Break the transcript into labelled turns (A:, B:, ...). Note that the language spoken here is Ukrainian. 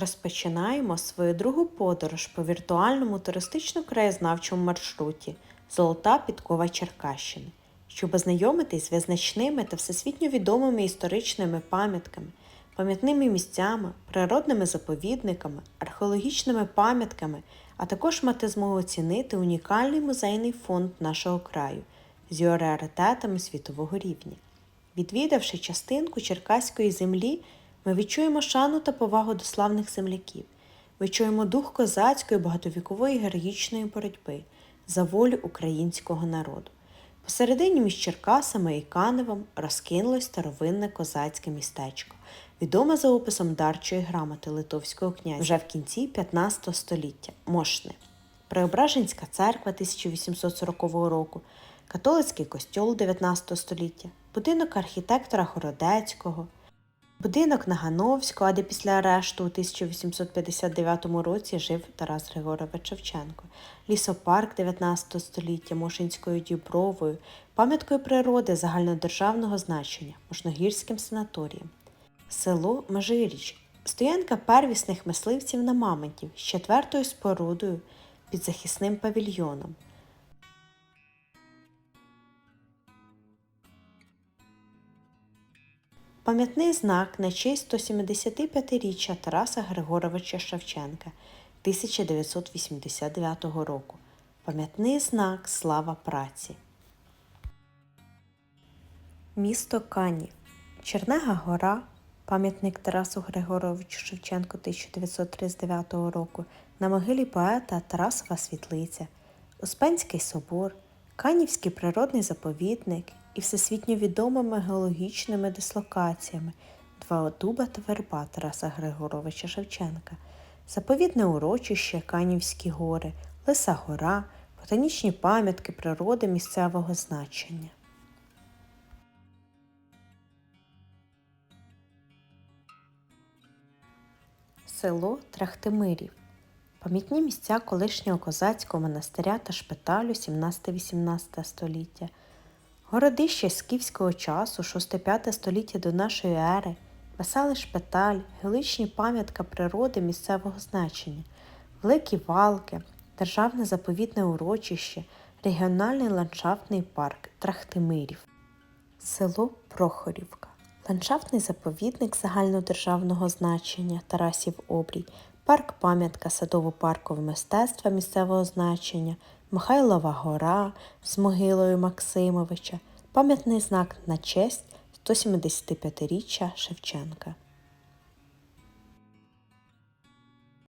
A: Розпочинаємо свою другу подорож по віртуальному туристично-краєзнавчому маршруті Золота підкова Черкащини, щоб ознайомитись з визначними та всесвітньо відомими історичними пам'ятками, пам'ятними місцями, природними заповідниками, археологічними пам'ятками, а також мати змогу оцінити унікальний музейний фонд нашого краю з його раритетами світового рівня. Відвідавши частинку черкаської землі, ми відчуємо шану та повагу до славних земляків, відчуємо дух козацької багатовікової героїчної боротьби за волю українського народу. Посередині між Черкасами і Каневом розкинулось старовинне козацьке містечко, відоме за описом дарчої грамоти литовського князя вже в кінці 15 століття Мошне. Преображенська церква 1840 року, католицький костьол 19 століття, будинок архітектора Городецького, будинок Нагановського, а де після арешту у 1859 році жив Тарас Григорович Шевченко, лісопарк 19 століття Мошинською Дібровою, пам'яткою природи загальнодержавного значення, Мошногірським санаторієм, село Межиріч, стоянка первісних мисливців на мамонтів з четвертою спорудою під захисним павільйоном. Пам'ятний знак на честь 175-річчя Тараса Григоровича Шевченка 1989 року. Пам'ятний знак Слава праці. Місто Канів. Чернега гора. Пам'ятник Тарасу Григоровичу Шевченку 1939 року. На могилі поета Тарасова Світлиця. Успенський собор. Канівський природний заповідник і всесвітньо відомими геологічними дислокаціями. Два дуба та верба Тараса Григоровича Шевченка, заповідне урочище Канівські гори, Лиса Гора, ботанічні пам'ятки природи місцевого значення. Село Трахтимирів. Пам'ятні місця колишнього козацького монастиря та шпиталю 17-18 століття, городище скіфського часу 6-5 століття до нашої ери, веселий шпиталь, геологічні пам'ятка природи місцевого значення, великі валки, державне заповідне урочище, регіональний ландшафтний парк Трахтимирів, село Прохорівка. Ландшафтний заповідник загальнодержавного значення Тарасів Обрій, парк пам'ятка садово-паркове мистецтва місцевого значення, Михайлова гора з могилою Максимовича, пам'ятний знак на честь 175-річчя Шевченка.